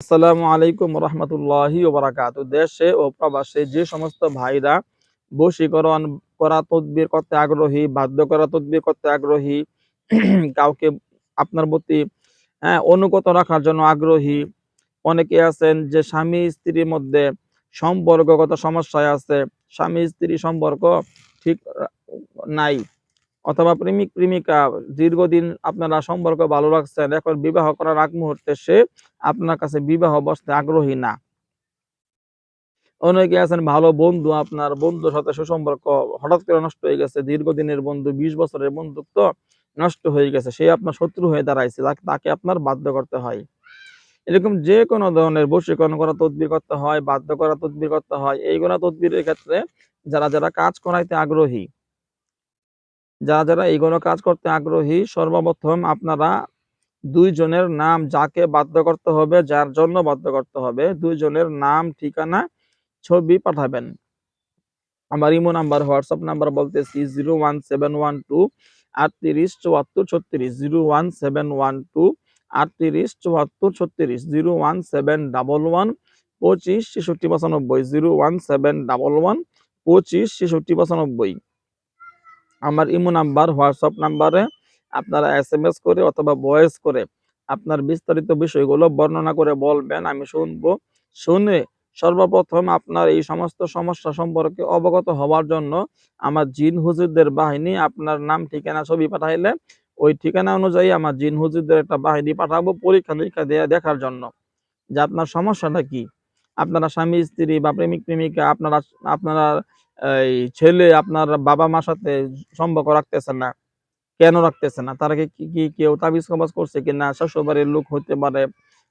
আসসালামু আলাইকুম রহমতুল্লাহি ওবরাকাত। দেশে ও প্রবাসে যে সমস্ত ভাইরা বশীকরণ করা, তদবির করতে আগ্রহী, বাধ্য করা, তদবির করতে আগ্রহী, কাউকে আপনার প্রতি হ্যাঁ অনুগত রাখার জন্য আগ্রহী, অনেকে আছেন যে স্বামী স্ত্রীর মধ্যে সম্পর্কগত সমস্যায় আছে, স্বামী স্ত্রী সম্পর্ক ঠিক নাই। অথবা প্রেমিক, প্রেমিকা দীর্ঘদিন আপনারা সম্পর্ক ভালো রাখছেন, এখন বিবাহ করার আগ মুহূর্তে সে আপনার কাছে বিবাহ বসতে আগ্রহী না। অনেকে আছেন ভালো বন্ধু, আপনার বন্ধুর সাথে সুসম্পর্ক হঠাৎ করে নষ্ট হয়ে গেছে, দীর্ঘদিনের বন্ধু, বিশ বছরের বন্ধুত্ব নষ্ট হয়ে গেছে, সে আপনার শত্রু হয়ে দাঁড়াইছে তাকে- আপনার বাধ্য করতে হয়। এরকম যে কোনো ধরনের বশীকরণ করা, তদবির করতে হয়, বাধ্য করা, তদবির করতে হয় এইগুলা তদবিরের ক্ষেত্রে যারা যারা কাজ করাইতে আগ্রহী যারা যারা এইগুলো কাজ করতে আগ্রহী, সর্বপ্রথম আপনারা দুইজনের নাম যাকে বাধ্য করতে হবে, যার জন্য বাধ্য করতে হবে, দুইজনের নাম, ঠিকানা, ছবি পাঠাবেন। আমার ইমো নাম্বার, হোয়াটসঅ্যাপ নাম্বার বলতেছি zero one seven one two আটত্রিশ চুয়াত্তর ছত্রিশ, zero one seven one two আটত্রিশ চুয়াত্তর ছত্রিশ, zero one seven double one পঁচিশ ছেষট্টি পঁচানব্বই, zero one seven double one পঁচিশ ছেষট্টি পঁচানব্বই। আমার ইমো নাম্বার, হোয়াটসঅ্যাপ নাম্বারে আপনারা এস করে অথবা ভয়েস করে আপনার বিস্তারিত বিষয়গুলো বর্ণনা করে বলবেন, আমি শুনব। শুনে সর্বপ্রথম আপনার এই সমস্ত সমস্যা সম্পর্কে অবগত হওয়ার জন্য আমার জিন হুজুরদের বাহিনী আপনার নাম, ঠিকানা, ছবি পাঠাইলে ওই ঠিকানা অনুযায়ী আমার জিন হুজুরদের একটা বাহিনী পাঠাবো পরীক্ষা নিরীক্ষা দিয়ে দেখার জন্য। যে আপনার সমস্যাটা কি? আপনারা স্বামী, স্ত্রী বা প্রেমিক, প্রেমিকা, আপনারা আপনারা এই ছেলে আপনার বাবা মার সাথে সম্পর্ক রাখতেছে না। কেন রাখতেছে না? তারা কি কি- কি, কেউ তাবিজ কবাজ করছে কিনা? শ্বশুরবাড়ির লোক হতে পারে,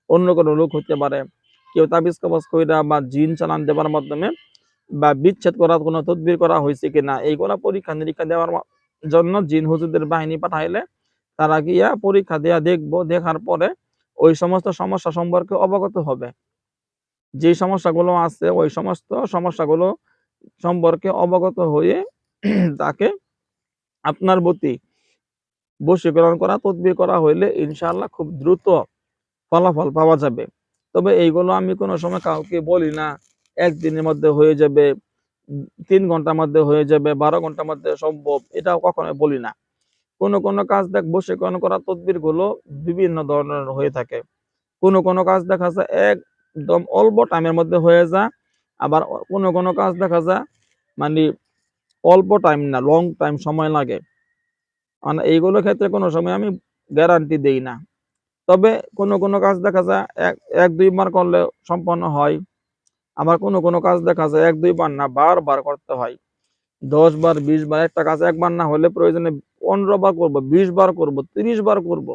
অন্য কোনো লোক হতে পারে। কেউ তাবিজ কবাজ কইরা বা জিন চালান দেওয়ার মাধ্যমে বা বিচ্ছেদ করার কোনো তদবির করা হয়েছে কি কিনা? এইগুলা পরীক্ষা নিরীক্ষা দেওয়ার জন্য জিন হুজুরদের বাহিনী পাঠাইলে তারা গিয়া পরীক্ষা দেয়া দেখব। দেখার পরে ওই সমস্ত সমস্যা সম্পর্কে অবগত হবে। যে সমস্যাগুলো আছে, ওই সমস্ত সমস্যাগুলো সম্পর্কে অবগত হয়ে তাকে আপনার প্রতি বশীকরণ করা, তদবির করা হইলে ইনশাআল্লাহ খুব দ্রুত ফলাফল পাওয়া যাবে। তবে এইগুলো আমি কোনো সময় কাউকে বলি না, একদিনের মধ্যে হয়ে যাবে, তিন ঘণ্টার মধ্যে হয়ে যাবে, বারো ঘণ্টার মধ্যে সম্ভব, এটাও কখনো বলি না। কোনো কোনো কাজ দেখ, বশীকরণ করা তদবিরগুলো বিভিন্ন ধরনের হয়ে থাকে। কোনো কোনো কাজ দেখা যায়, একদম অল্প টাইমের মধ্যে হয়ে যায় আবার কোনো কোনো কাজ দেখা যায় মানে অল্প টাইম না লং টাইম সময় লাগে। মানে এইগুলোর ক্ষেত্রে কোনো সময় আমি গ্যারান্টি দেই না। তবে কোনো কোনো কাজ দেখা যায়, এক এক দুইবার করলে সম্পন্ন হয়। আবার কোনো কোনো কাজ দেখা যায়, এক দুইবার না বারবার করতে হয়। দশ বার, বিশ বার, একটা কাজ একবার না হলে প্রয়োজনে পনেরো বার করব, বিশ বার করব, তিরিশ বার করব।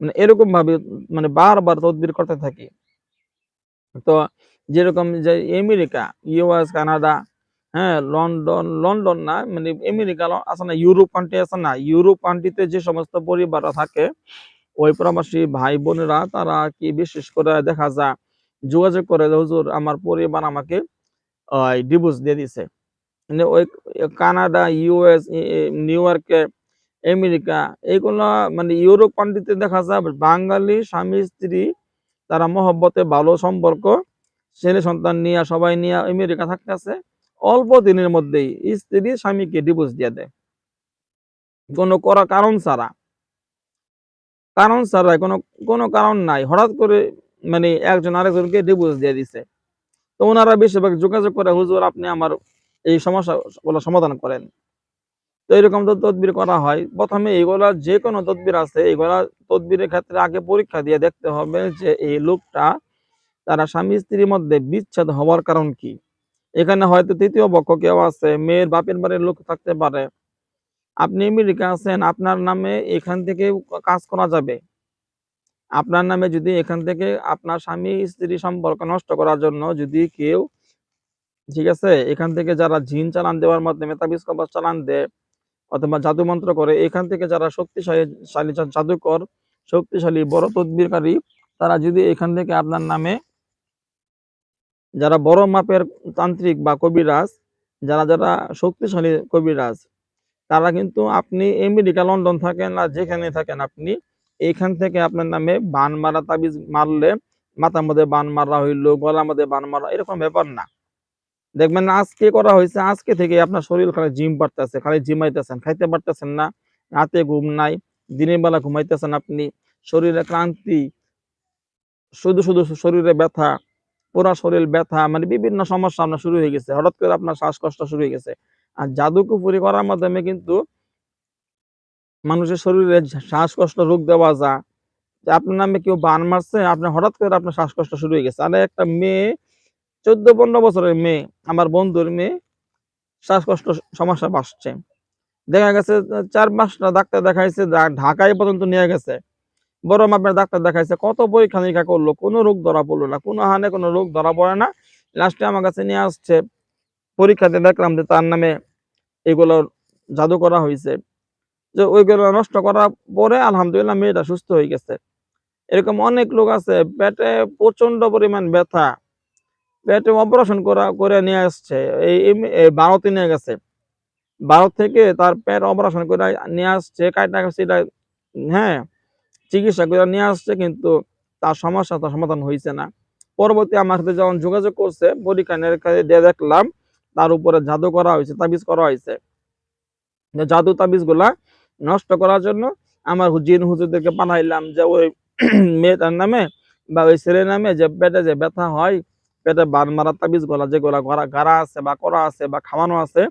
মানে এরকম ভাবে মানে বারবার তদবির করতে থাকি। তো যেরকম যে আমেরিকা ইউএস কানাডা হ্যাঁ লন্ডন লন্ডন না মানে আমেরিকা আছে না ইউরোপ কান্ট্রি আছে না ইউরোপ কান্ট্রিতে যে সমস্ত পরিবাররা থাকে, ওই প্রবাসী ভাই বোনেরা, তারা কি বিশেষ করে দেখা যায়, যোগাযোগ করে হুজুর, আমার পরিবার আমাকে ডিভোর্স দিয়ে দিছে। মানে ওই কানাডা ইউএস নিউ ইয়র্কে আমেরিকা এইগুলো মানে ইউরোপ কান্ট্রিতে দেখা যায়, বাঙালি স্বামী স্ত্রী তারা মহব্বতে ভালো সম্পর্ক ছেলে সন্তান নিয়ে, সবাই নিয়ে আমেরিকা থাকতেছে অল্প দিনের মধ্যেই স্ত্রী স্বামীকে ডিভোর্স দিয়ে দেয়। কোনো করা কারণ ছাড়া। কারণ ছাড়া কোনো কোনো কারণ নাই। হঠাৎ করে মানে একজন আরেকজনকে ডিভোর্স দিয়ে দিছে। তো ওনারা বেশিরভাগ যোগাযোগ করে, হুজুর, আপনি আমার এই সমস্যাগুলো সমাধান করেন। তো এরকম তো তদবির করা হয়। প্রথমে এইগুলা যে কোনো তদবির আছে এইগুলা তদবিরের ক্ষেত্রে আগে পরীক্ষা দিয়ে দেখতে হবে যে এই লোকটা তারা স্বামী স্ত্রীর মধ্যে বিচ্ছেদ হওয়ার কারণ কি? এখানে হয়তো তৃতীয় পক্ষ কেউ আছে, মেয়ের বাপের বাড়ির লোক থাকতে পারে। আপনি আমেরিকা আছেন, আপনার নামে এখান থেকে কাজ করা যাবে। আপনার নামে যদি এখান থেকে আপনার স্বামী স্ত্রী সম্পর্ক নষ্ট করার জন্য যদি কেউ, ঠিক আছে, এখান থেকে যারা জিন চালান দেওয়ার মাধ্যমে তাবিজ চালান দেয় অথবা জাদু মন্ত্র করে, এখান থেকে যারা শক্তিশালী শালী জাদুকর, শক্তিশালী, বড় তদবিরকারী, তারা যদি এখান থেকে আপনার নামে যারা বড় মাপের তান্ত্রিক বা কবিরাজ, যারা যারা শক্তিশালী কবিরাজ, তারা কিন্তু আপনি আমেরিকা লন্ডন থাকেন আর যেখানে থাকেন আপনি এইখান থেকে আপনার নামে বান মারা, তাবিজ মারলে মাথার মধ্যে বান মারা হইল, গলার মধ্যে বান মারা, এরকম ব্যাপার না। দেখবেন আজকে করা হয়েছে, আজকে থেকে আপনার শরীর খালি জিম পারতেছে, খালি জিমাইতেছেন, খাইতে পারতেছেন না, রাতে ঘুম নাই, দিনের বেলা ঘুমাইতেছেন আপনি, শরীরে ক্লান্তি, শুধু শুধু শরীরে ব্যথা পুরা শরীর ব্যথা মানে বিভিন্ন সমস্যা আপনার শুরু হয়ে গেছে। হঠাৎ করে আপনার শ্বাসকষ্ট শুরু হয়ে গেছে। আর জাদুকুপুরি করার মাধ্যমে কিন্তু মানুষের শরীরে শ্বাসকষ্ট, রোগ দেওয়া যায় যে আপনার নামে কেউ বান মারছে, আপনি হঠাৎ করে আপনার শ্বাসকষ্ট শুরু হয়ে গেছে। আর একটা মেয়ে চোদ্দ পনেরো বছরের মেয়ে, আমার বন্ধুর মেয়ে, শ্বাসকষ্ট সমস্যা বাসছে দেখা গেছে, চার পাঁচটা ডাক্তার দেখাইছে ঢাকায় পর্যন্ত নিয়ে গেছে। বড় মাপের ডাক্তার দেখাইছে, কত পরীক্ষা নিরীক্ষা করল, কোনো রোগ ধরা পড়ল না, কোনো হানে কোনো রোগ ধরা পড়ে না। লাস্টে আমার কাছে নিয়ে আসছে, পরীক্ষাতে দেখলাম যে তার নামে এগুলো জাদু করা হয়েছে। যে ওইগুলো নষ্ট করার পরে আলহামদুলিল্লাহ মেয়েটা সুস্থ হয়ে গেছে। এরকম অনেক লোক আছে, পেটে প্রচণ্ড পরিমাণ ব্যথা। পেটে অপারেশন করা, করে নিয়ে আসছে, এই ভারতে নিয়ে গেছে। ভারত থেকে তার পেট অপারেশন করে নিয়ে আসছে সেটা হ্যাঁ। চিকিৎসা করে নিয়ে আসছে, কিন্তু তার সমস্যা তার সমাধান হয়েছে না। পরবর্তী আমার সাথে যখন যোগাযোগ করছে, পরীক্ষা নিরীক্ষা দিয়ে দেখলাম, তার উপরে জাদু করা হয়েছে, তাবিজ করা হয়েছে। জাদু তাবিজগুলা নষ্ট করার জন্য আমার জিন হুজুরদেরকে পাঠাইলাম যে ওই মেয়েটার নামে বা ওই ছেলের নামে যে পেটে যে ব্যথা হয়, পেটে বান মারা তাবিজগুলা যেগুলা গড়া গাড়া আছে বা করা আছে বা খাওয়ানো আছে,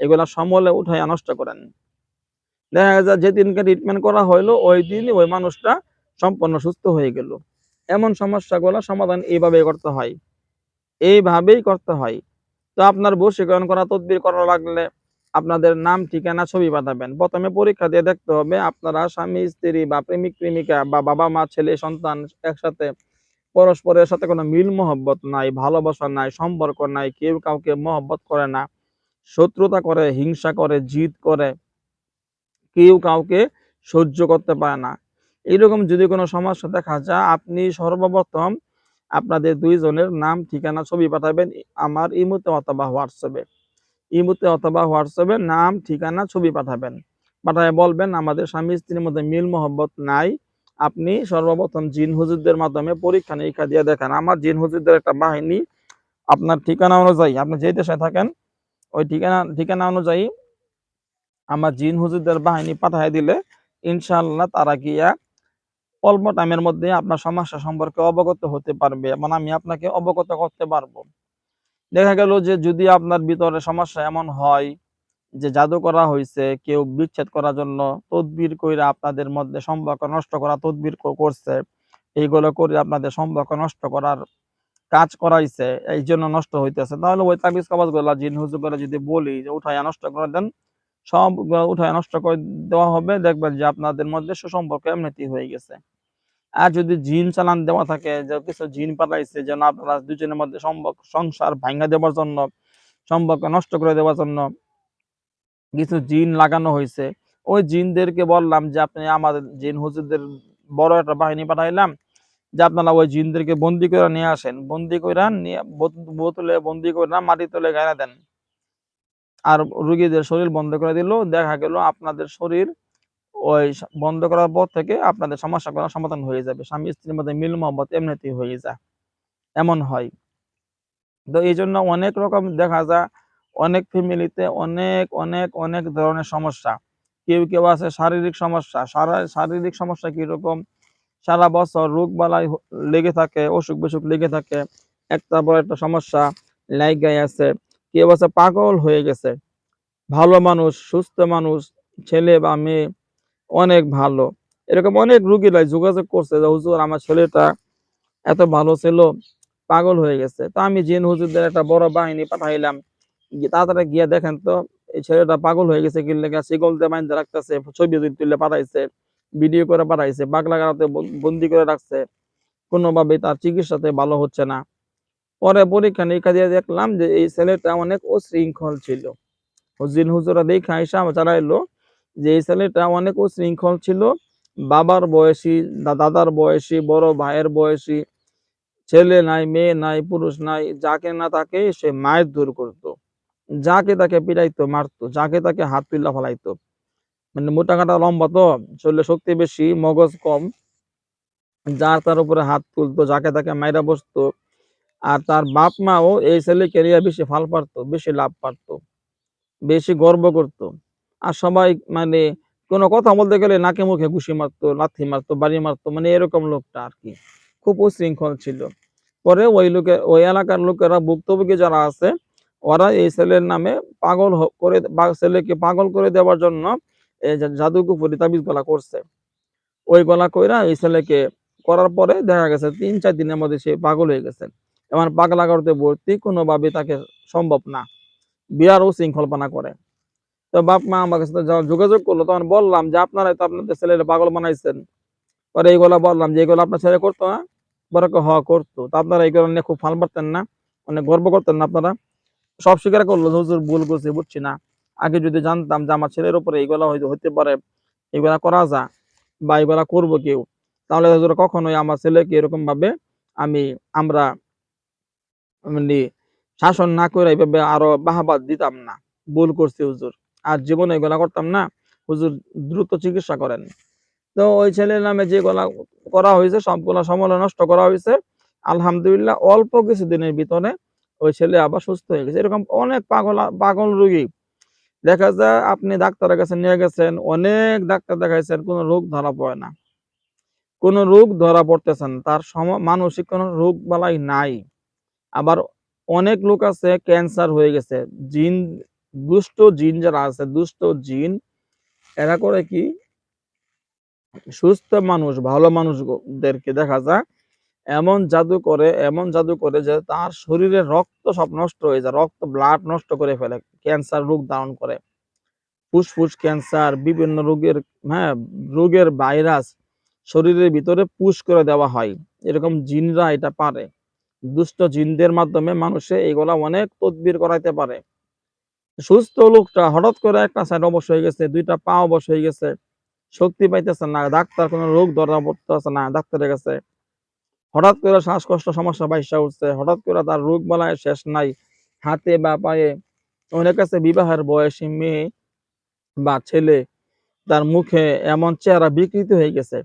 এগুলা সমলে উঠাইয়া নষ্ট করেন। দেখা যায় যেদিনকে ট্রিটমেন্ট করা হইল, ওই দিনই ওই মানুষটা সম্পূর্ণ সুস্থ হয়ে গেল। এমন সমস্যাগুলো সমাধান এইভাবে করতে হয়। এইভাবেই করতে হয়। তো আপনার বশীকরণ করা, তদবির করা লাগলে আপনাদের নাম, ঠিকানা, ছবি পাঠাবেন। প্রথমে পরীক্ষা দিয়ে দেখতে হবে আপনারা স্বামী, স্ত্রী বা প্রেমিক, প্রেমিকা বা বাবা, মা, ছেলে, সন্তান একসাথে পরস্পরের সাথে কোনো মিল, মহব্বত নাই, ভালোবাসা নাই, সম্পর্ক নাই, কেউ কাউকে মহব্বত করে না, শত্রুতা করে, হিংসা করে, জিদ করে। কেউ কাউকে সহ্য করতে পারে না। এরকম যদি কোনো সমস্যা দেখা যায়, আপনি সর্বপ্রথম আপনাদের দুইজনের নাম, ঠিকানা, ছবি পাঠাবেন আমার ইমুতে অথবা হোয়াটসঅ্যাপে। ইমুতে অথবা হোয়াটসঅ্যাপে নাম, ঠিকানা, ছবি পাঠাবেন। পাঠায় বলবেন, আমাদের স্বামী স্ত্রীর মধ্যে মিল মহব্বত নাই। আপনি সর্বপ্রথম জিন হুজুরদের মাধ্যমে পরীক্ষা নিরীক্ষা দিয়ে দেখেন। আমার জিন হুজুরদের একটা বাহিনী আপনার ঠিকানা অনুযায়ী, আপনি যে দেশে থাকেন, ওই ঠিকানা ঠিকানা অনুযায়ী আমার জিন হুজুরদের বাহিনী পাঠায় দিলে, ইনশাআল্লাহ তারা গিয়া অল্প টাইমের মধ্যে আপনার সমস্যা সম্পর্কে অবগত হতে পারবে। এবং আমি আপনাকে অবগত করতে পারব। দেখা গেল যে যদি আপনার ভিতরে সমস্যা এমন হয় যে জাদু করা হয়েছে কেউ বিচ্ছেদ করার জন্য তদবির কইরা আপনাদের মধ্যে সম্পর্ক নষ্ট করা তদবির করছে, এইগুলো করে আপনাদের সম্পর্ক নষ্ট করার কাজ করাইছে এই জন্য নষ্ট হইতেছে, তাহলে ওই তাবিজ কাবাজগুলা জিন হুজুর করে যদি বলি যে উঠাইয়া নষ্ট করে দেন সব উঠায় নষ্ট করে দেওয়া হবে। দেখবেন যে আপনাদের মধ্যে সুসম্পর্ক এমনিতেই হয়ে গেছে। আর যদি জিন চালান দেওয়া থাকে, যে কিছু জিন পাঠাইছে যেন আপনারা দুজনের মধ্যে সম্পর্ক, সংসার ভাঙ্গা দেওয়ার জন্য, সম্পর্ক নষ্ট করে দেওয়ার জন্য কিছু জিন লাগানো হয়েছে, ওই জিনদেরকে বললাম যে, আপনি আমাদের জিন হুজুরদের বড় একটা বাহিনী পাঠাইলাম, যে আপনারা ওই জিনদেরকে বন্দি করে নিয়ে আসেন। বন্দি করে নিয়ে, বোত- বোতলে বন্দি করে না মাটি তলে গায়ে দেন। আর রুগীদের শরীর বন্ধ করে দিল, দেখা গেল আপনাদের শরীর ওই বন্ধ করার পর থেকে আপনাদের সমস্যাগুলো সমাধান হয়ে যাবে। স্বামী স্ত্রীর মধ্যে মিল মহব্বত এমনিতেই হয়ে যায়। এমন হয়। তো এই জন্য অনেক রকম দেখা যায়, অনেক ফ্যামিলিতে অনেক অনেক অনেক ধরনের সমস্যা। কেউ কেউ আছে শারীরিক সমস্যা, সারা, শারীরিক সমস্যা কীরকম? সারা বছর রোগ বালাই লেগে থাকে অসুখ বিসুখ লেগে থাকে, একটার পর একটা সমস্যা লাইগাই আছে। কেউ আছে পাগল হয়ে গেছে। ভালো মানুষ, সুস্থ মানুষ, ছেলে বা মেয়ে অনেক ভালো। এরকম অনেক রুগীরা যোগাযোগ করছে যে, হুজুর, আমার ছেলেটা এত ভালো ছিল, পাগল হয়ে গেছে। তো আমি জিন হুজুরদের একটা বড় বাহিনী পাঠাইলাম। তাড়াতাড়ি গিয়ে দেখেন তো, এই ছেলেটা পাগল হয়ে গেছে কি লেগে শিকল দিয়ে রাখতেছে, ছবি তুলে পাঠাইছে, ভিডিও করে পাঠাইছে বাগলা গাড়াতে বন্দি করে রাখছে। কোনোভাবেই তার চিকিৎসাতে ভালো হচ্ছে না। পরে পরীক্ষা নিরীক্ষা দিয়ে দেখলাম যে এই ছেলেটা অনেক উশৃঙ্খল ছিল। হুজিন হুজুরা দেখা আইসা জানাইলো যে এই ছেলেটা অনেক উশৃঙ্খল ছিল। বাবার বয়সী দাদার বয়সী, বড় ভাইয়ের বয়সী, ছেলে নাই, মেয়ে নাই, পুরুষ নাই, যাকে না তাকে সে মায়ের দূর করতো। যাকে তাকে পিটাইতো, মারতো, যাকে তাকে হাত তুল্লা ফেলাইতো। মানে মোটা কাটা লম্বা তো, শরীরে শক্তি বেশি, মগজ কম। যার তার উপরে হাত তুলতো, যাকে তাকে মাইরা বসতো। আর তার বাপ মাও এই ছেলেকে নিয়ে বেশি ফাল পারতো, বেশি লাভ পারতো, বেশি গর্ব করতো। আর সবাই মানে কোনো কথা বলতে গেলে নাকে মুখে ঘুষি মারতো, লাথি মারতো, বাড়ি মারতো মানে এরকম লোকটা আর কি। খুব উশৃঙ্খল ছিল। পরে ওই লোকে, ওই এলাকার লোকেরা ভুক্তভোগী যারা আছে, ওরা এই ছেলের নামে পাগল করে ছেলেকে পাগল করে দেওয়ার জন্য জাদুকুপুরি তাবিজ গলা করছে। ওই গলা কইরা এই ছেলেকে করার পরে দেখা গেছে তিন, চার দিনের মধ্যে সে পাগল হয়ে গেছে। এবার পাগলা করতে ভর্তি কোনোভাবে তাকে সম্ভব না। বিরাট উশৃঙ্খলপনা করে। তো বাপ মা আমার কাছে যখন যোগাযোগ করল, তখন বললাম যে, আপনারাই তো আপনাদের ছেলের পাগল বানাইছেন। পরে এইগুলা বললাম যে, এগুলো আপনার ছেলে করতো না বড় হ, করতো। তো আপনারা এইগুলো নিয়ে খুব ফাল পারতেন না, অনেক গর্ব করতেন না আপনারা। সব স্বীকার করল হুজুর, ভুল করছি, বুঝছি না। আগে যদি জানতাম যে, আমার ছেলের উপরে এইগুলা হয়তো হতে পারে এগুলা করা যা বা এগুলা করব কেউ, তাহলে হুজুর কখনোই আমার ছেলেকে এরকম ভাবে আমি, আমরা মানে শাসন না করে এইভাবে আরও বাহাবাদ দিতাম না। ভুল করছি হুজুর। আর জীবনে এগুলা করতাম না, হুজুর দ্রুত চিকিৎসা করেন। তো ওই ছেলের নামে যেগুলা করা হয়েছে সবগুলা সময় নষ্ট করা হয়েছে। আলহামদুলিল্লাহ অল্প কিছু দিনের ভিতরে ওই ছেলে আবার সুস্থ হয়ে গেছে। এরকম অনেক পাগল পাগল রোগী। দেখা যায় আপনি ডাক্তারের কাছে নিয়ে গেছেন, অনেক ডাক্তার দেখাইছেন, কোনো রোগ ধরা পড়ে না। কোনো রোগ ধরা পড়তেছেন তার সম, মানসিক কোনো রোগ বালাই নাই। আবার অনেক লোক আছে ক্যান্সার হয়ে গেছে। জিন, দুষ্ট জিন যারা আছে, দুষ্ট জিন, এরা করে কি? সুস্থ মানুষ, ভালো মানুষদেরকে দেখা যায়, এমন জাদু করে, এমন জাদু করে যে তার শরীরে রক্ত সব নষ্ট হয়ে যায়, রক্ত ব্লাড নষ্ট করে ফেলে ক্যান্সার রোগ ধারণ করে। ফুসফুস ক্যান্সার বিভিন্ন রোগের হ্যাঁ রোগের ভাইরাস শরীরের ভিতরে পুশ করে দেওয়া হয়। এরকম জিনরা এটা পারে। দুষ্ট জিনদের মাধ্যমে মানুষে এগুলা অনেক তদবির করাইতে পারে। সুস্থ লোকটা হঠাৎ করে একটা সাইড অবশ হয়ে গেছে, দুইটা পা অবশ হয়ে গেছে, শক্তি পাইতেছে না, ডাক্তার কোনো রোগ ধরা পড়তেছে না, ডাক্তারের কাছে। হঠাৎ করে শ্বাসকষ্ট সমস্যা বাইসা উঠছে, হঠাৎ করে তার রোগ বালায় শেষ নাই, হাতে বা পায়ে। অনেক কাছে বিবাহের বয়সী মেয়ে বা ছেলে, তার মুখে এমন চেহারা বিকৃত হয়ে গেছে।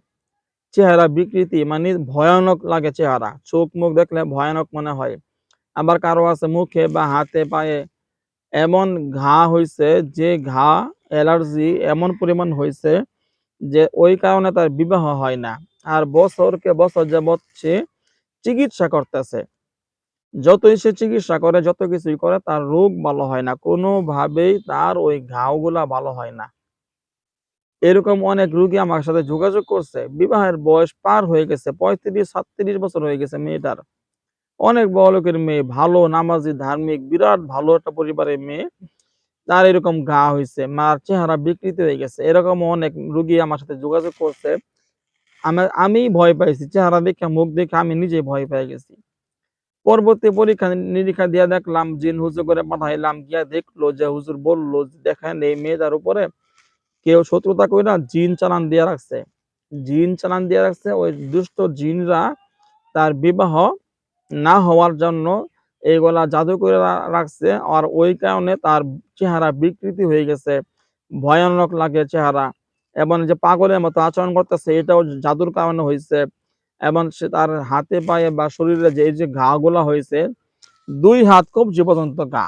চেহারা বিকৃতি মানে ভয়ানক লাগে চেহারা। চোখ মুখ দেখলে ভয়ানক মনে হয়। আবার কারও আছে মুখে বা হাতে পায়ে এমন ঘা হইছে যে ঘা অ্যালার্জি এমন পরিমাণ হয়েছে যে ওই কারণে তার বিবাহ হয় না। আর বছরকে বছর যাবৎ সে চিকিৎসা করতেছে। যতই সে চিকিৎসা করে, যত কিছুই করে, তার রোগ ভালো হয় না। কোনোভাবেই তার ওই ঘাওগুলা ভালো হয় না। এরকম অনেক রুগী আমার সাথে যোগাযোগ করছে। বিবাহের বয়স পার হয়ে গেছে, পঁয়ত্রিশ, সাতত্রিশ বছর হয়ে গেছে মেয়েটার। অনেক বড় লোকের মেয়ে, ভালো, নামাজি, ধার্মিক, বিরাট ভালো একটা পরিবারের মেয়ে। তার এরকম ঘা হয়েছে মার চেহারা বিকৃত হয়ে গেছে। এরকম অনেক রুগী আমার সাথে যোগাযোগ করছে। আমার আমি ভয় পাইছি, চেহারা দেখে, মুখ দেখে আমি নিজে ভয় পেয়ে গেছি। পরবর্তী পরীক্ষা, নিরীক্ষা দিয়ে দেখলাম, জিন হুজুর করে পাঠাইলাম, গিয়া দেখল যে হুজুর বলল দেখেন এই মেয়েটার উপরে কেউ শত্রুতা কইরা জিন চালান দিয়ে রাখছে। জিন চালান দিয়ে রাখছে, ওই দুষ্ট জিনরা তার বিবাহ না হওয়ার জন্য এইগুলা জাদু করে রাখছে আর ওই কারণে তার চেহারা বিকৃতি হয়ে গেছে। ভয়ানক লাগে চেহারা। এবং যে পাগলের মতো আচরণ করতেছে, এটাও জাদুর কারণে হয়েছে। এবং সে তার হাতে পায়ে বা শরীরে যে, এই যে ঘা গুলা হয়েছে, দুই হাত খুব পর্যন্ত ঘা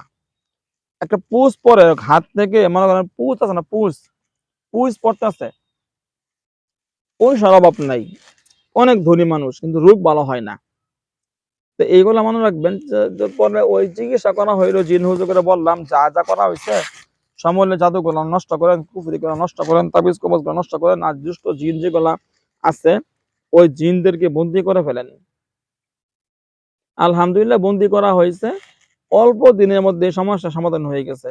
একটা পুষ পরে হাত থেকে মনে করেন পুষ আছে না, পুষ। পুষ পড়তেছে। পয়সার নাই। অনেক ধনী মানুষ, কিন্তু রোগ ভালো হয় না। তো এইগুলা মনে রাখবেন পরে ওই চিকিৎসা করা হইল, জিন হুজুরে বললাম, যা যা করা হয়েছে জাদুগুলা নষ্ট করেন কুফরি গুলা নষ্ট করেন তাবিজ কবজ নষ্ট করেন, আর দুষ্ট জিন যেগুলা আছে, ওই জিনদেরকে বন্দি করে ফেলেন। আলহামদুলিল্লাহ, বন্দি করা হয়েছে অল্প দিনের মধ্যে সমস্যা সমাধান হয়ে গেছে।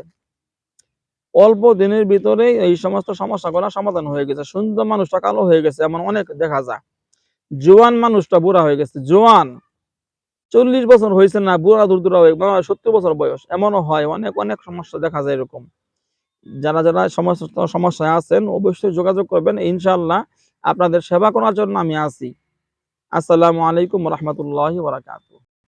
অল্প দিনের ভিতরে এই সমস্ত সমস্যাগুলো সমাধান হয়ে গেছে। সুন্দর মানুষটা কালো হয়ে গেছে, এমন অনেক দেখা যায়। জোয়ান মানুষটা বুড়া হয়ে গেছে। জোয়ান, চল্লিশ বছর হয়েছে না, বুড়া দুর্দুরা হয়ে বা সত্তর বছর বয়স, এমনও হয়, অনেক অনেক সমস্যা দেখা যায় এরকম। যারা যারা সমস্ত সমস্যায় আছেন, অবশ্যই যোগাযোগ করবেন ইনশাল্লাহ আপনাদের সেবা করার জন্য আমি আছি। আসসালামু আলাইকুম রহমতুল্লাহ বারাকাতুহ।